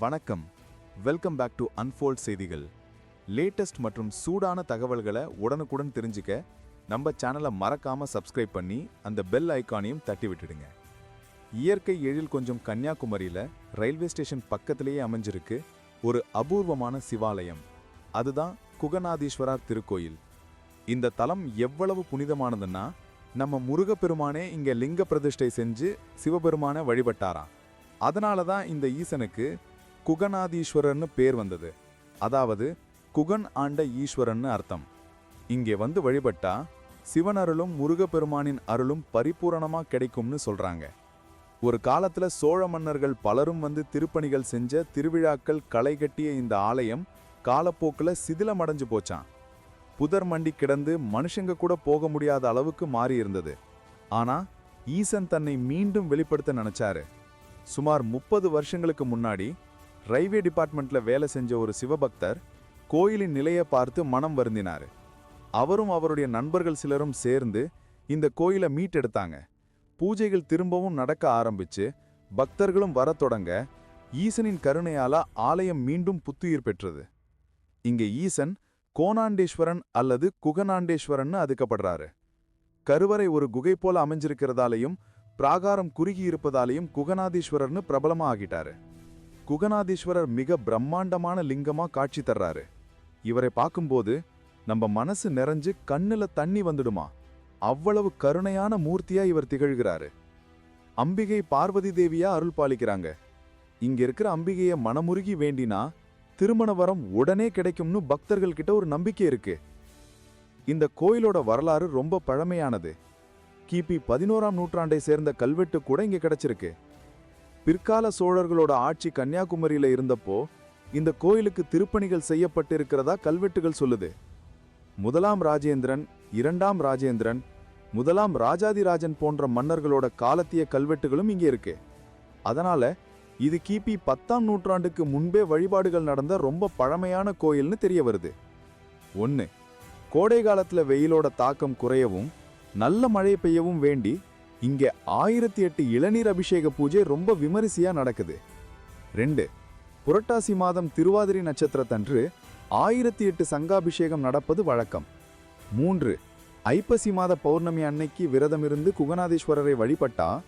வணக்கம். Welcome back to Unfold செய்திகள். Latest மற்றும் சூடான தகவல்களை உடனுக்குடன் தெரிஞ்சுக்க நம்ம சேனலை மறக்காமல் சப்ஸ்கிரைப் பண்ணி அந்த பெல் ஐகானையும் தட்டி விட்டுடுங்க. இயற்கை எழில் கொஞ்சம் கன்னியாகுமரியில் ரயில்வே ஸ்டேஷன் பக்கத்திலேயே அமைஞ்சிருக்கு ஒரு அபூர்வமான சிவாலயம். அதுதான் குகநாதீஸ்வரர் திருக்கோயில். இந்த தலம் எவ்வளவு புனிதமானதுன்னா நம்ம முருகப்பெருமானே இங்கே லிங்க பிரதிஷ்டை செஞ்சு சிவபெருமானை வழிபட்டாராம். அதனால தான் இந்த ஈசனுக்கு குகநாதீஸ்வரர்னு பேர் வந்தது. அதாவது குகன் ஆண்ட ஈஸ்வரன்னு அர்த்தம். இங்கே வந்து வழிபட்டா சிவன் அருளும் முருகப்பெருமானின் அருளும் பரிபூரணமா கிடைக்கும்னு சொல்றாங்க. ஒரு காலத்துல சோழ மன்னர்கள் பலரும் வந்து திருப்பணிகள் செஞ்ச திருவிழாக்கள் களை கட்டிய இந்த ஆலயம் காலப்போக்கில் சிதிலமடைஞ்சு போச்சான் புதர் மண்டி கிடந்து மனுஷங்க கூட போக முடியாத அளவுக்கு மாறி இருந்தது ஆனா ஈசன் தன்னை மீண்டும் வெளிப்படுத்த நினைச்சாரு. சுமார் முப்பது வருஷங்களுக்கு முன்னாடி ரயில்வே டிபார்ட்மெண்ட்ல வேலை செஞ்ச ஒரு சிவபக்தர் கோயிலின் நிலையை பார்த்து மனம் வருந்தினாரு. அவரும் அவருடைய நண்பர்கள் சிலரும் சேர்ந்து இந்த கோயிலை மீட்டெடுத்தாங்க. பூஜைகள் திரும்பவும் நடக்க ஆரம்பிச்சு பக்தர்களும் வரத் தொடங்க ஈசனின் கருணையால ஆலயம் மீண்டும் புத்துயிர் பெற்றது. இங்க ஈசன் கோணாண்டேஸ்வரன் அல்லது குகநாண்டேஸ்வரன்னு அதுக்கப்படுறாரு. கருவறை ஒரு குகை போல அமைஞ்சிருக்கிறதாலையும் பிராகாரம் குறுகி இருப்பதாலையும் குகநாதீஸ்வரர்னு பிரபலமா ஆகிட்டாரு. குகநாதீஸ்வரர் மிக பிரம்மாண்டமான லிங்கமா காட்சி தர்றாரு. இவரை பார்க்கும்போது நம்ம மனசு நிறைஞ்சு கண்ணுல தண்ணி வந்துடுமா? அவ்வளவு கருணையான மூர்த்தியா இவர் திகழ்கிறாரு. அம்பிகை பார்வதி தேவியா அருள் பாலிக்கிறாங்க. இங்க இருக்கிற அம்பிகையை மனமுருகி வேண்டினா திருமண வரம் உடனே கிடைக்கும்னு பக்தர்கள் கிட்ட ஒரு நம்பிக்கை இருக்கு. இந்த கோயிலோட வரலாறு ரொம்ப பழமையானது. கிபி பதினோராம் நூற்றாண்டை சேர்ந்த கல்வெட்டு கூட இங்க கிடைச்சிருக்கு. பிற்கால சோழர்களோட ஆட்சி கன்னியாகுமரியில இருந்தப்போ இந்த கோயிலுக்கு திருப்பணிகள் செய்யப்பட்டிருக்கிறதா கல்வெட்டுகள் சொல்லுது. முதலாம் ராஜேந்திரன் இரண்டாம் ராஜேந்திரன் முதலாம் ராஜாதிராஜன் போன்ற மன்னர்களோட காலத்திய கல்வெட்டுகளும் இங்கே இருக்கு. அதனால இது கிபி பத்தாம் நூற்றாண்டுக்கு முன்பே வழிபாடுகள் நடந்த ரொம்ப பழமையான கோயில்னு தெரிய வருது. ஒன்று கோடை காலத்தில் வெயிலோட தாக்கம் குறையவும் நல்ல மழை பெய்யவும் வேண்டி இங்கே ஆயிரத்தி எட்டு இளநீர் அபிஷேக பூஜை ரொம்ப விமரிசையா நடக்குது. ரெண்டு புரட்டாசி மாதம் திருவாதிரை நட்சத்திரத்தன்று ஆயிரத்தி எட்டு சங்காபிஷேகம் நடப்பது வழக்கம். மூன்று ஐப்பசி மாத பௌர்ணமி அன்னைக்கு விரதமிருந்து குகநாதீஸ்வரரை வழிபட்டா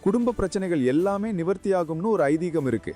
குடும்ப பிரச்சனைகள் எல்லாமே நிவர்த்தியாகும்னு ஒரு ஐதீகம் இருக்கு.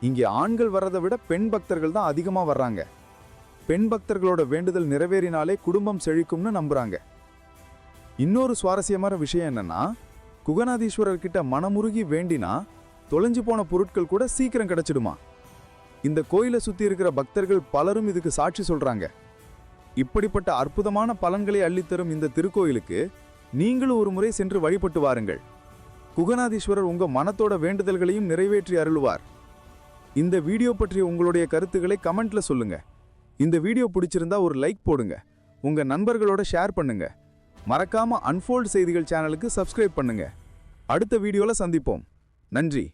இங்கே ஆண்கள் வர்றதை விட பெண் பக்தர்கள் தான் அதிகமாக வர்றாங்க. பெண் பக்தர்களோட வேண்டுதல் நிறைவேறினாலே குடும்பம் செழிக்கும்னு நம்புறாங்க. இன்னொரு சுவாரஸ்யமான விஷயம் என்னன்னா குகநாதீஸ்வரர் கிட்ட மனமுருகி வேண்டினா தொலைஞ்சு போன பொருட்கள் கூட சீக்கிரம் கிடைச்சிடுமா? இந்த கோயிலை சுத்தி இருக்கிற பக்தர்கள் பலரும் இதுக்கு சாட்சி சொல்றாங்க. இப்படிப்பட்ட அற்புதமான பலன்களை அள்ளித்தரும் இந்த திருக்கோயிலுக்கு நீங்களும் ஒரு முறை சென்று வழிபட்டு வாருங்கள். குகநாதீஸ்வரர் உங்க மனத்தோட வேண்டுதல்களையும் நிறைவேற்றி அருள்வார். இந்த வீடியோ பற்றிய உங்களுடைய கருத்துக்களை கமெண்ட்ல சொல்லுங்க. இந்த வீடியோ பிடிச்சிருந்தா ஒரு லைக் போடுங்க. உங்க நண்பர்களோட ஷேர் பண்ணுங்க. மறக்காம அன்ஃபோல்ட் செய்திகள் சேனலுக்கு சப்ஸ்கிரைப் பண்ணுங்க. அடுத்த வீடியோவில் சந்திப்போம். நன்றி.